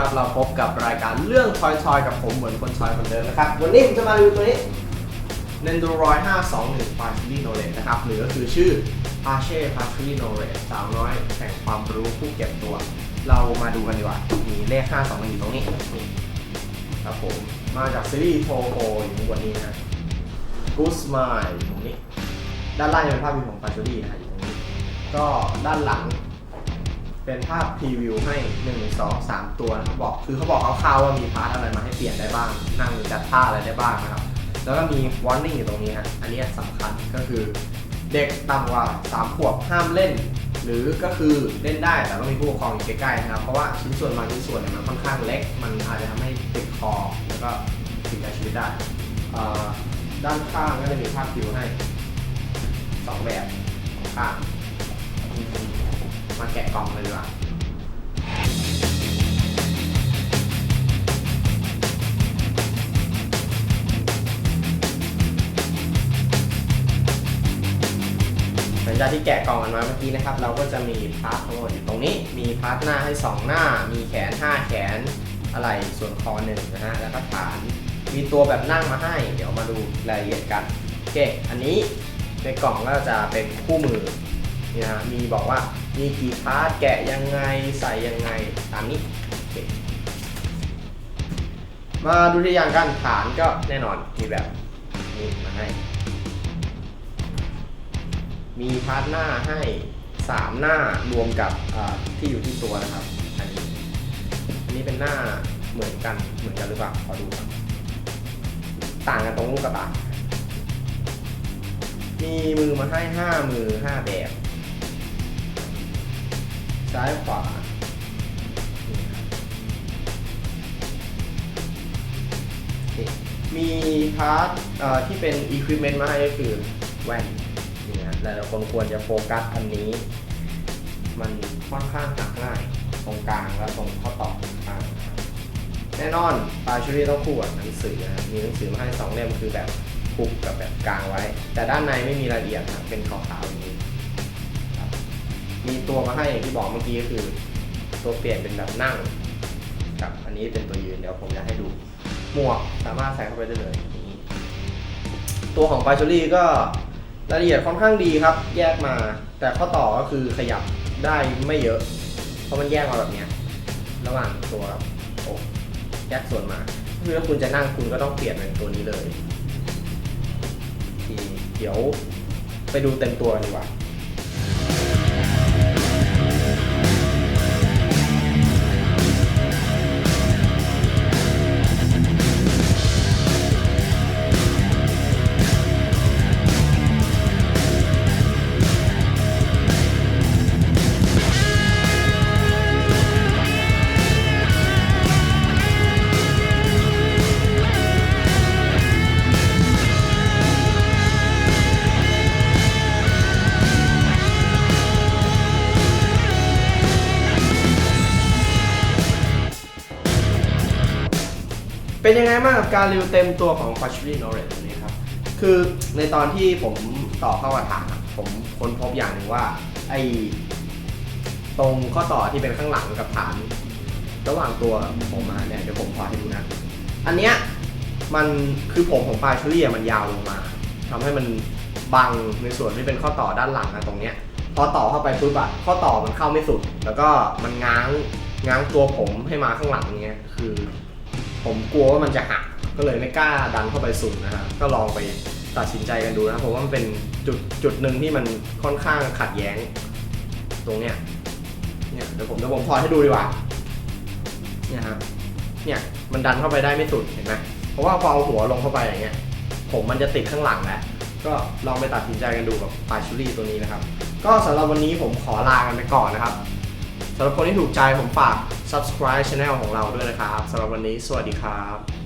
นะครับ เราพบกับรายการเรื่องทอยทอยกับผมเหมือนคนทอยคนเดิมนะครับ วันนี้ผมจะมารีวิวตัวนี้ Nendoroid 521 p a r t i l y Knowledge นะครับ หรือก็คือชื่อ p a r c h e p a r t i l y Knowledge สาวน้อยแห่งความรู้ผู้เก็บตัว เรามาดูกันดีกว่า มีเลข 521อยู่ตรงนี้ครับผม มาจากซีรีส์โทโ o อยู่ข้างบนนี้นะ Good Smile อยู่ตรงนี้ ด้านล่างจะเป็นภาพวิวของ p a r t i l y นะฮะอยู่ตรงนี้ ก็ด้านหลัง เป็นภาพพรีวิวให้ 1 2 3 ตัวนะครับบอกคือเขาบอกคร่าวๆว่ามีพาร์ทอะไรมาให้เปลี่ยนได้บ้าง นั่งจัดท่าอะไรได้บ้างนะครับ แล้วก็มี warning อยู่ตรงนี้ฮะอันนี้สำคัญก็คือเด็กต่ำกว่า3ขวบห้ามเล่น หรือก็คือเล่นได้แต่ต้องมีผู้ปกครองอยู่ใกล้ๆนะครับ เพราะว่าชิ้นส่วนบางชิ้นส่วนเนี่ยมันค่อนข้างเล็ก มันอาจจะทำให้ติดคอแล้วก็ถึงแก่ชีวิตได้ด้านข้างก็จะมีภาพพรีวิวให้สองแบบสองข้าง มาแกะกล่องเลยดีกว่าหลังจากที่แกะกล่องกันมาเมื่อกี้นะครับ เราก็จะมีพาร์ททั้งหมดอยู่ตรงนี้ มีพาร์ทหน้าให้ 2 หน้า มีแขน 5 แขน อะไรส่วนคอหนึ่งนะฮะ แล้วก็ฐาน มีตัวแบบนั่งมาให้ เดี๋ยวมาดูรายละเอียดกัน โอเค อันนี้ในกล่องก็จะเป็นคู่มือ นี่นะฮะมีบอกว่ามีกี่พาร์ทแกะยังไงใส่ยังไงตามนี้โอเคมาดูตัวอย่างกันฐานก็แน่นอนมีแบบนี้มาให้ มีพาร์ทหน้าให้ 3 หน้ารวมกับที่อยู่ที่ตัวนะครับ อันนี้อันนี้เป็นหน้าเหมือนกันเหมือนกันหรือเปล่าขอดูก่อนต่างกันตรงลูกกระตามีมือมาให้ 5 มือ 5 แบบ ซ้ายขวาโอเคมีพาร์ทที่เป็น equipment มาให้ก็คือแว่นนี่นะหลายๆคนควรจะโฟกัสอันนี้ มันค่อนข้างหักง่ายตรงกลางและตรงข้อต่อตรงกลางแน่นอนปลาชูรี่ต้องคู่กับหนังสือนะมีหนังสือมาให้สองเล่มคือแบบปุกกับแบบกลางไว้ แต่ด้านในไม่มีรายละเอียดนะเป็นขาวๆอย่างนี้ มีตัวมาให้อย่างที่บอกเมื่อกี้ก็คือตัวเปลี่ยนเป็นแบบนั่งกับอันนี้เป็นตัวยืนเดี๋ยวผมจะให้ดู หมวกสามารถใส่เข้าไปได้เลยอย่างนี้ตัวของปาชูรี่ก็รายละเอียดค่อนข้างดีครับ แยกมา แต่ข้อต่อก็คือขยับได้ไม่เยอะ เพราะมันแยกมาแบบนี้ระหว่างตัวกับอกแยกส่วนมาคือถ้าคุณจะนั่งคุณก็ต้องเปลี่ยนเป็นตัวนี้เลย เดี๋ยวไปดูเต็มตัวกันดีกว่า เป็นยังไงบ้างกับการรีวิวเต็มตัวของ p a r t i a l Knowledge ตัวนี้ครับ คือในตอนที่ผมต่อเข้ากระถางอะผมค้นพบอย่างหนึ่งว่า ไอ้ตรงข้อต่อที่เป็นข้างหลังกับฐาน ระหว่างตัวผมมาเนี่ยเดี๋ยวผมขอให้ดูนะ อันเนี้ยมันคือผมของปลาชูรี่มันยาวลงมาทำให้มันบังในส่วนที่เป็นข้อต่อด้านหลังอะตรงเนี้ยพอต่อเข้าไปปุ๊บอะข้อต่อมันเข้าไม่สุด แล้วก็มันง้างง้างตัวผมให้มาข้างหลังเนี้ยคือ ผมกลัวว่ามันจะหักก็เลยไม่กล้าดันเข้าไปสุดนะฮะก็ลองไปตัดสินใจกันดูนะผมว่ามันเป็นจุดจุดหนึ่งที่มันค่อนข้างขัดแย้ง ตรงเนี้ยเนี่ยเดี๋ยวผมเดี๋ยวผมพอให้ดูดีกว่าเนี่ยครับเนี่ยมันดันเข้าไปได้ไม่สุดเห็นไหมเพราะว่าพอเอาหัวลงเข้าไปอย่างเงี้ย ผมมันจะติดข้างหลังแล้วก็ลองไปตัดสินใจกันดูกับปาชูรี่ตัวนี้นะครับ ก็สำหรับวันนี้ผมขอลากันไปก่อนนะครับสำหรับคนที่ถูกใจผมฝาก subscribe channel ของเราด้วยนะครับสำหรับวันนี้สวัสดีครับ